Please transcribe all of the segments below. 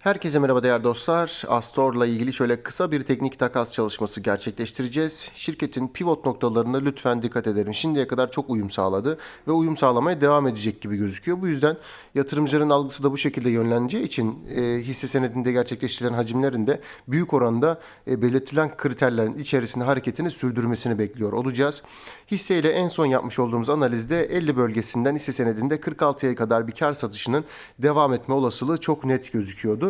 Herkese merhaba değerli dostlar. Astor'la ilgili şöyle kısa bir teknik takas çalışması gerçekleştireceğiz. Şirketin pivot noktalarına lütfen dikkat edelim. Şimdiye kadar çok uyum sağladı ve uyum sağlamaya devam edecek gibi gözüküyor. Bu yüzden yatırımcıların algısı da bu şekilde yönleneceği için e, hisse senedinde gerçekleştirilen hacimlerin de büyük oranda e, belirtilen kriterlerin içerisinde hareketini sürdürmesini bekliyor olacağız. Hisseyle en son yapmış olduğumuz analizde 50 bölgesinden hisse senedinde 46'ya kadar bir kar satışının devam etme olasılığı çok net gözüküyordu.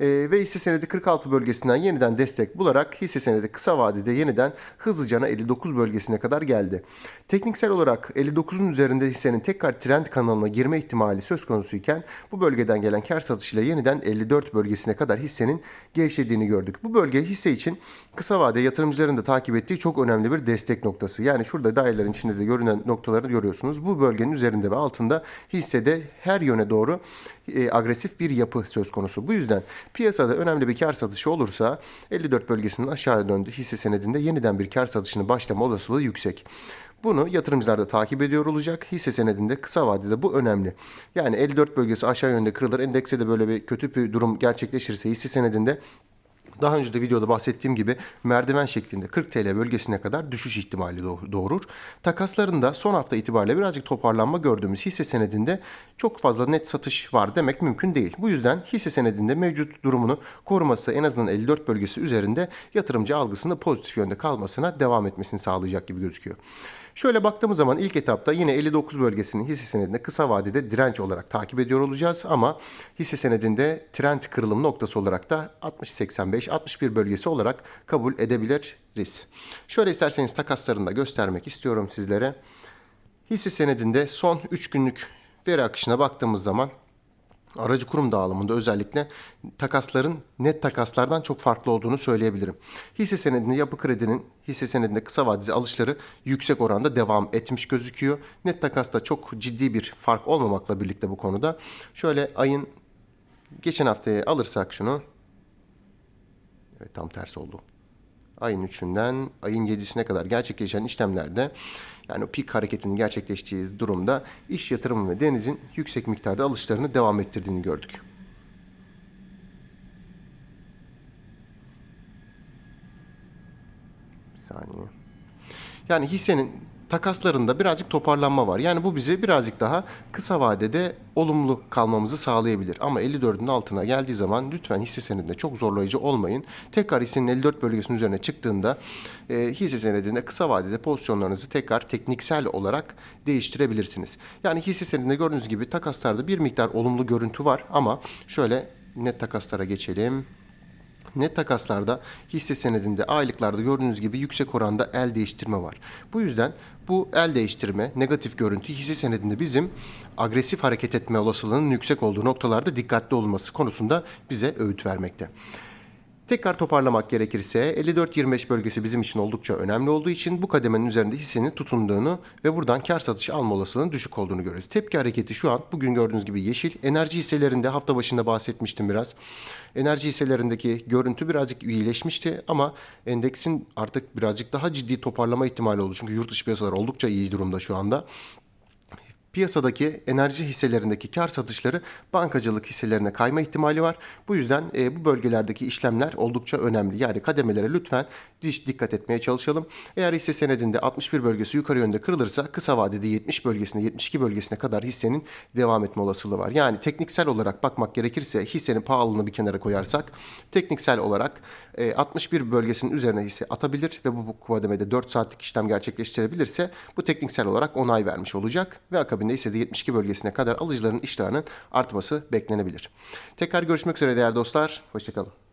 Ee, ve hisse senedi 46 bölgesinden yeniden destek bularak hisse senedi kısa vadede yeniden hızlıcana 59 bölgesine kadar geldi. Tekniksel olarak 59'un üzerinde hissenin tekrar trend kanalına girme ihtimali söz konusuyken bu bölgeden gelen kar satışıyla yeniden 54 bölgesine kadar hissenin gevşediğini gördük. Bu bölge hisse için kısa vade yatırımcıların da takip ettiği çok önemli bir destek noktası. Yani şurada dairelerin içinde de görünen noktaları görüyorsunuz. Bu bölgenin üzerinde ve altında hissede her yöne doğru e, agresif bir yapı söz konusu. Bu yüzden piyasada önemli bir kar satışı olursa 54 bölgesinin aşağıya döndü hisse senedinde yeniden bir kar satışını başlama olasılığı yüksek. Bunu yatırımcılar da takip ediyor olacak. Hisse senedinde kısa vadede bu önemli. Yani 54 bölgesi aşağı yönde kırılır. Endekse de böyle bir kötü bir durum gerçekleşirse hisse senedinde daha önce de videoda bahsettiğim gibi merdiven şeklinde 40 TL bölgesine kadar düşüş ihtimali doğurur. Takaslarında son hafta itibariyle birazcık toparlanma gördüğümüz hisse senedinde çok fazla net satış var demek mümkün değil. Bu yüzden hisse senedinde mevcut durumunu koruması en azından 54 bölgesi üzerinde yatırımcı algısında pozitif yönde kalmasına devam etmesini sağlayacak gibi gözüküyor. Şöyle baktığımız zaman ilk etapta yine 59 bölgesinin hisse senedinde kısa vadede direnç olarak takip ediyor olacağız ama hisse senedinde trend kırılım noktası olarak da 60-85-61 bölgesi olarak kabul edebiliriz. Şöyle isterseniz takaslarını da göstermek istiyorum sizlere. Hisse senedinde son 3 günlük veri akışına baktığımız zaman aracı kurum dağılımında özellikle takasların net takaslardan çok farklı olduğunu söyleyebilirim. Hisse senedinde yapı kredinin hisse senedinde kısa vadeli alışları yüksek oranda devam etmiş gözüküyor. Net takasta çok ciddi bir fark olmamakla birlikte bu konuda. Şöyle ayın geçen haftaya alırsak şunu. Evet tam tersi oldu ayın 3'ünden ayın 7'sine kadar gerçekleşen işlemlerde yani o pik hareketinin gerçekleştiği durumda iş yatırımı ve denizin yüksek miktarda alışlarını devam ettirdiğini gördük. Bir saniye. Yani hissenin takaslarında birazcık toparlanma var. Yani bu bizi birazcık daha kısa vadede olumlu kalmamızı sağlayabilir. Ama 54'ün altına geldiği zaman lütfen hisse senedinde çok zorlayıcı olmayın. Tekrar hissenin 54 bölgesinin üzerine çıktığında e, hisse senedinde kısa vadede pozisyonlarınızı tekrar tekniksel olarak değiştirebilirsiniz. Yani hisse senedinde gördüğünüz gibi takaslarda bir miktar olumlu görüntü var ama şöyle net takaslara geçelim. Net takaslarda hisse senedinde aylıklarda gördüğünüz gibi yüksek oranda el değiştirme var. Bu yüzden bu el değiştirme, negatif görüntü hisse senedinde bizim agresif hareket etme olasılığının yüksek olduğu noktalarda dikkatli olması konusunda bize öğüt vermekte. Tekrar toparlamak gerekirse 54-25 bölgesi bizim için oldukça önemli olduğu için bu kademenin üzerinde hissenin tutunduğunu ve buradan kar satışı alma olasılığının düşük olduğunu görüyoruz. Tepki hareketi şu an bugün gördüğünüz gibi yeşil. Enerji hisselerinde hafta başında bahsetmiştim biraz. Enerji hisselerindeki görüntü birazcık iyileşmişti ama endeksin artık birazcık daha ciddi toparlama ihtimali oldu. Çünkü yurt dışı piyasalar oldukça iyi durumda şu anda piyasadaki enerji hisselerindeki kar satışları bankacılık hisselerine kayma ihtimali var. Bu yüzden e, bu bölgelerdeki işlemler oldukça önemli. Yani kademelere lütfen dikkat etmeye çalışalım. Eğer hisse senedinde 61 bölgesi yukarı yönde kırılırsa kısa vadede 70 bölgesine 72 bölgesine kadar hissenin devam etme olasılığı var. Yani tekniksel olarak bakmak gerekirse hissenin pahalılığını bir kenara koyarsak tekniksel olarak e, 61 bölgesinin üzerine hisse atabilir ve bu, bu kademede 4 saatlik işlem gerçekleştirebilirse bu tekniksel olarak onay vermiş olacak ve akabinde akabinde ise de 72 bölgesine kadar alıcıların iştahının artması beklenebilir. Tekrar görüşmek üzere değerli dostlar. Hoşçakalın.